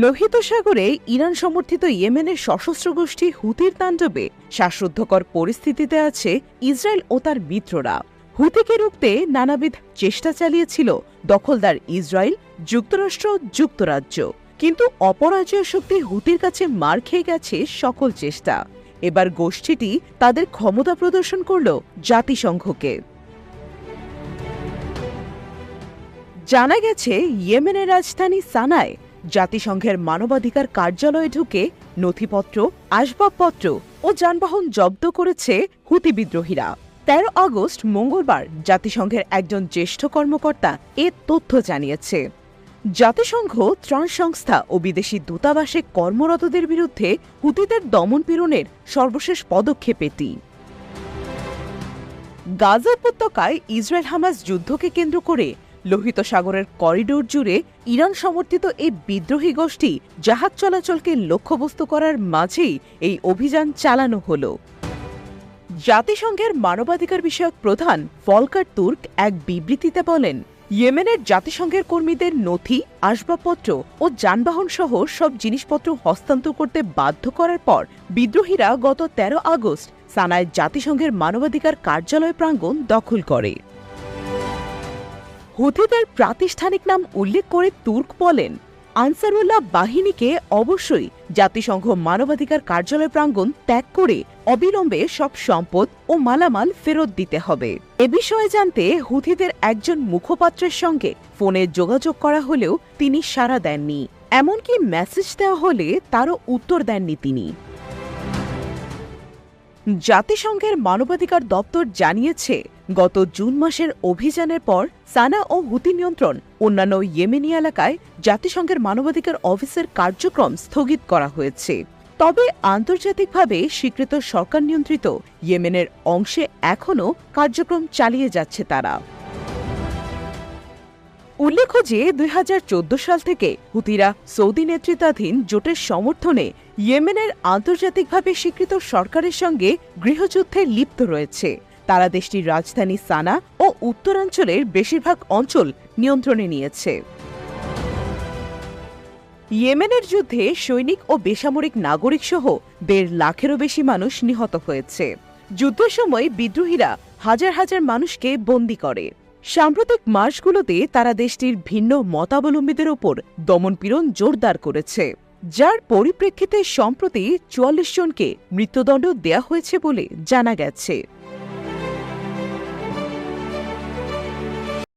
লোহিত সাগরে ইরান সমর্থিত ইয়েমেনের সশস্ত্র গোষ্ঠী হুতির তাণ্ডবে শ্বাসরুদ্ধকর পরিস্থিতিতে আছে ইসরায়েল ও তার মিত্ররা। হুতিকে রুখতে নানাবিধ চেষ্টা চালিয়েছিল দখলদার ইসরায়েল, যুক্তরাষ্ট্র, যুক্তরাজ্য। কিন্তু অপরাজয় শক্তি হুতির কাছে মার খেয়ে গেছে সকল চেষ্টা। এবার গোষ্ঠীটি তাদের ক্ষমতা প্রদর্শন করল জাতিসংঘকে। জানা গেছে, ইয়েমেনের রাজধানী সানায় জাতিসংঘের মানবাধিকার কার্যালয়ে ঢুকে নথিপত্র, আসবাবপত্র ও যানবাহন জব্দ করেছে হুতি বিদ্রোহীরা। তেরো আগস্ট, মঙ্গলবার, জাতিসংঘের একজন জ্যেষ্ঠ কর্মকর্তা এ তথ্য জানিয়েছে। জাতিসংঘ, ত্রাণ সংস্থা ও বিদেশি দূতাবাসে কর্মরতদের বিরুদ্ধে হুতিদের দমনপীড়নের সর্বশেষ পদক্ষেপ এটি। গাজা উপত্যকায় ইসরায়েল হামাস যুদ্ধকে কেন্দ্র করে লোহিত সাগরের করিডোর জুড়ে ইরান সমর্থিত এই বিদ্রোহী গোষ্ঠী জাহাজ চলাচলকে লক্ষ্যবস্তু করার মাঝেই এই অভিযান চালানো হল। জাতিসংঘের মানবাধিকার বিষয়ক প্রধান ফলকার তুর্ক এক বিবৃতিতে বলেন, ইয়েমেনের জাতিসংঘের কর্মীদের নথি, আসবাবপত্র ও যানবাহন সহ সব জিনিসপত্র হস্তান্তর করতে বাধ্য করার পর বিদ্রোহীরা গত ১৩ আগস্ট সানায় জাতিসংঘের মানবাধিকার কার্যালয় প্রাঙ্গণ দখল করে। হুথিদের প্রাতিষ্ঠানিক নাম উল্লেখ করে তুর্ক বলেন, আনসারুল্লাহ বাহিনীকে অবশ্যই জাতিসংঘ মানবাধিকার কার্যালয় প্রাঙ্গণ ত্যাগ করে অবিলম্বে সব সম্পদ ও মালামাল ফেরত দিতে হবে। এ বিষয়ে জানতে হুথিদের একজন মুখপাত্রের সঙ্গে ফোনে যোগাযোগ করা হলেও তিনি সাড়া দেননি। এমনকি মেসেজ দেওয়া হলে তারও উত্তর দেননি তিনি। জাতিসংঘের মানবাধিকার দপ্তর জানিয়েছে গত জুন মাসের অভিযানের পর সানা ও হুতি নিয়ন্ত্রণ অন্যান্য ইয়েমেনি এলাকায় জাতিসংঘের মানবাধিকার অফিসের কার্যক্রম স্থগিত করা হয়েছে। তবে আন্তর্জাতিকভাবে স্বীকৃত সরকার নিয়ন্ত্রিত ইয়েমেনের অংশে এখনও কার্যক্রম চালিয়ে যাচ্ছে তারা। উল্লেখ্য যে দুই হাজার চোদ্দ সাল থেকে হুতিরা সৌদি নেতৃত্বাধীন জোটের সমর্থনে ইয়েমেনের আন্তর্জাতিকভাবে স্বীকৃত সরকারের সঙ্গে গৃহযুদ্ধে লিপ্ত রয়েছে। তারা দেশটির রাজধানী সানা ও উত্তরাঞ্চলের বেশিরভাগ অঞ্চল নিয়ন্ত্রণে নিয়েছে। ইয়েমেনের যুদ্ধে সৈনিক ও বেসামরিক নাগরিক সহ দেড় লাখেরও বেশি মানুষ নিহত হয়েছে। যুদ্ধের সময় বিদ্রোহীরা হাজার হাজার মানুষকে বন্দী করে। সাম্প্রতিক মাসগুলোতে তারা দেশটির ভিন্ন মতাবলম্বীদের ওপর দমনপীড়ন জোরদার করেছে, যার পরিপ্রেক্ষিতে সম্প্রতি চুয়াল্লিশ জনকে মৃত্যুদণ্ড দেয়া হয়েছে বলে জানা গেছে।